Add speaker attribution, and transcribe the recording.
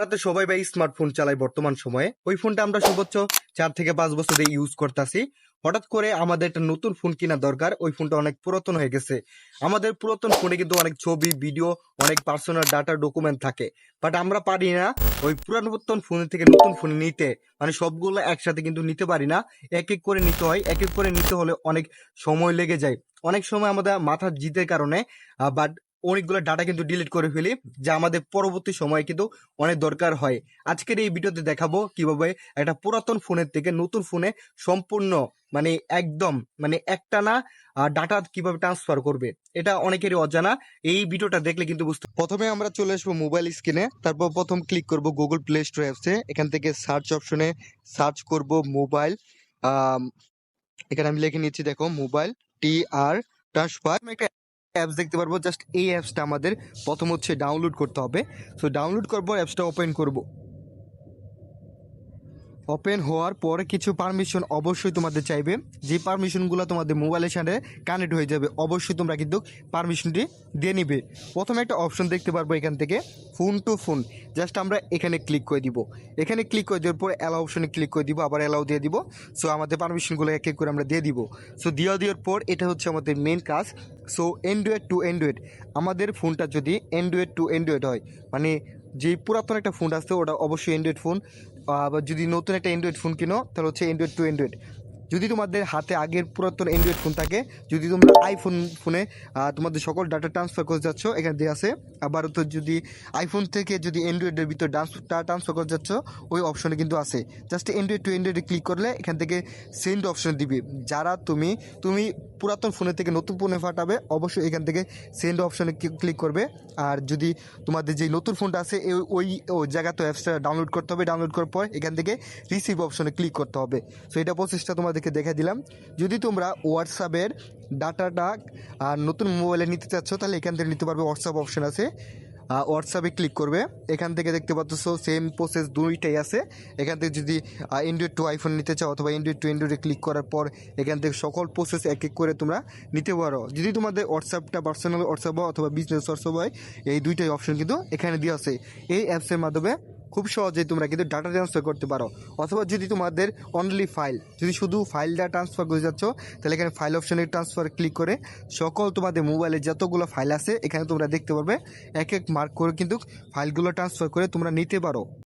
Speaker 1: তো সবাই ভাই স্মার্টফোন চালাই বর্তমান সময়ে। ওই ফোনটা আমরা সর্বোচ্চ চার থেকে পাঁচ বছর ইউজ করতেছি। হঠাৎ করে আমাদের একটা নতুন ফোন কেনা দরকার, ওই ফোনটা অনেক পুরাতন হয়ে গেছে। আমাদের পুরাতন ফোনে কিন্তু অনেক ছবি ভিডিও অনেক পার্সোনাল ডাটা ডকুমেন্ট থাকে। বাট আমরা পারি না ওই পুরাতন ফোন থেকে নতুন ফোন নিতে। মানে সবগুলো একসাথে কিন্তু নিতে পারি না। এক এক করে নিতে হয়, এক এক করে নিতে হলে অনেক সময় লেগে যায়। অনেক সময় আমাদের মাথার জিতের কারণে বাট অনেকগুলো ডাটা কিন্তু ডিলিট করে ফেলি, যা আমাদের পরবর্তী সময়ে কিন্তু অনেক দরকার হয়। আজকের এই ভিডিওতে দেখাবো কীভাবে একটা পুরাতন ফোনের থেকে নতুন ফোনে সম্পূর্ণ মানে একদম মানে একটানা ডাটা কীভাবে ট্রান্সফার করবে, এটা অনেকেরই অজানা। এই ভিডিওটা দেখলে কিন্তু বুঝতে প্রথমে আমরা চলে আসব মোবাইল স্ক্রিনে তারপর প্রথম ক্লিক করব গুগল প্লে স্টোর অ্যাপসে এখান থেকে সার্চ অপশনে সার্চ করব মোবাইল এখানে আমি লিখে নিচ্ছি দেখো মোবাইল টি আর ট্রান্সফার একটা অ্যাপস দেখতে পারব। জাস্ট এই অ্যাপসটা আমাদের প্রথম হচ্ছে ডাউনলোড করতে হবে। সো ডাউনলোড করব অ্যাপসটা ওপেন করব। ওপেন হওয়ার পর কিছু পারমিশন অবশ্যই তোমাদের চাইবে। যে পারমিশনগুলো তোমাদের মোবাইলের সাথে কানেক্ট হয়ে যাবে, অবশ্যই তোমরা কিন্তু পারমিশনটি দিয়ে নিবে। প্রথমে একটা অপশন দেখতে পারব এখান থেকে ফোন টু ফোন জাস্ট আমরা এখানে ক্লিক করে দিব। এখানে ক্লিক করে দেওয়ার পর অ্যালাউ অপশনে ক্লিক করে দিব, আবার অ্যালাউ দিয়ে দিব। সো আমাদের পারমিশনগুলো এক এক করে আমরা দিয়ে দিব। সো দিয়ে দেওয়ার পর এটা হচ্ছে আমাদের মেন কাজ। সো অ্যান্ড্রয়েড টু অ্যান্ড্রয়েড আমাদের ফোনটা যদি অ্যান্ড্রয়েড টু অ্যান্ড্রয়েড হয় মানে যে পুরাতন একটা ফোন আসছে, ওটা অবশ্যই অ্যান্ড্রয়েড ফোন আবার যদি নতুন একটা অ্যান্ড্রয়েড ফোন কিনো তাহলে হচ্ছে অ্যান্ড্রয়েড টু অ্যান্ড্রয়েড যদি তোমাদের হাতে আগের পুরাতন অ্যান্ড্রয়েড ফোন থাকে, যদি তোমরা আইফোন ফোনে তোমাদের সকল ডাটা ট্রান্সফার করতে যাচ্ছ, এখানে দিয়ে আছে। আবার তো যদি আইফোন থেকে যদি অ্যান্ড্রয়েডের ভিতর ডাটা ট্রান্সফার করতে যাচ্ছ, ওই অপশনে কিন্তু আছে। জাস্ট অ্যান্ড্রয়েড টু অ্যান্ড্রয়েডে ক্লিক করলে এখান থেকে সেন্ড অপশন দিবে। যারা তুমি তুমি পুরাতন ফোনের থেকে নতুন ফোনে ফাটাবে অবশ্যই এখান থেকে সেন্ড অপশনে ক্লিক করবে। আর যদি তোমাদের যে নতুন ফোনটা আছে ওই ওই জায়গাতে অ্যাপসটা ডাউনলোড করতে হবে। ডাউনলোড করার পর এখান থেকে রিসিভ অপশনে ক্লিক করতে হবে। সো এটা প্রসেসটা তোমাদেরকে দেখে দিলাম। যদি তোমরা হোয়াটসঅ্যাপের ডাটাটা আর নতুন মোবাইলে নিতে চাচ্ছ, তাহলে এখান থেকে নিতে পারবে হোয়াটসঅ্যাপ অপশন আছে। হোয়াটসঅ্যাপে ক্লিক করবে। এখান থেকে দেখতে পাচ্ছ সেম প্রসেস দুইটাই আছে। এখান থেকে যদি অ্যান্ড্রয়েড টু আইফোন নিতে চাও অথবা অ্যান্ড্রয়েড টু অ্যান্ড্রয়েডে ক্লিক করার পর, এখান থেকে সকল প্রসেস এক এক করে তোমরা নিতে পারো। যদি তোমাদের হোয়াটসঅ্যাপটা পার্সোনাল হোয়াটসঅ্যাপ হয় অথবা বিজনেস হোয়াটসঅ্যাপ হয়, এই দুইটাই অপশন কিন্তু এখানে দেওয়া আছে। এই অ্যাপসের মাধ্যমে খুব সহজেই তোমরা কিন্তু ডাটা ট্রান্সফার করতে পারো। অথবা যদি তোমাদের অনলি ফাইল যদি শুধু ফাইলটা ট্রান্সফার করে যাচ্ছ, তাহলে এখানে ফাইল অপশনে ট্রান্সফার ক্লিক করে সকল তোমাদের মোবাইলে যতগুলো ফাইল আছে, এখানে তোমরা দেখতে পারবে, এক এক মার্ক করে কিন্তু ফাইলগুলো ট্রান্সফার করে তোমরা নিতে পারো।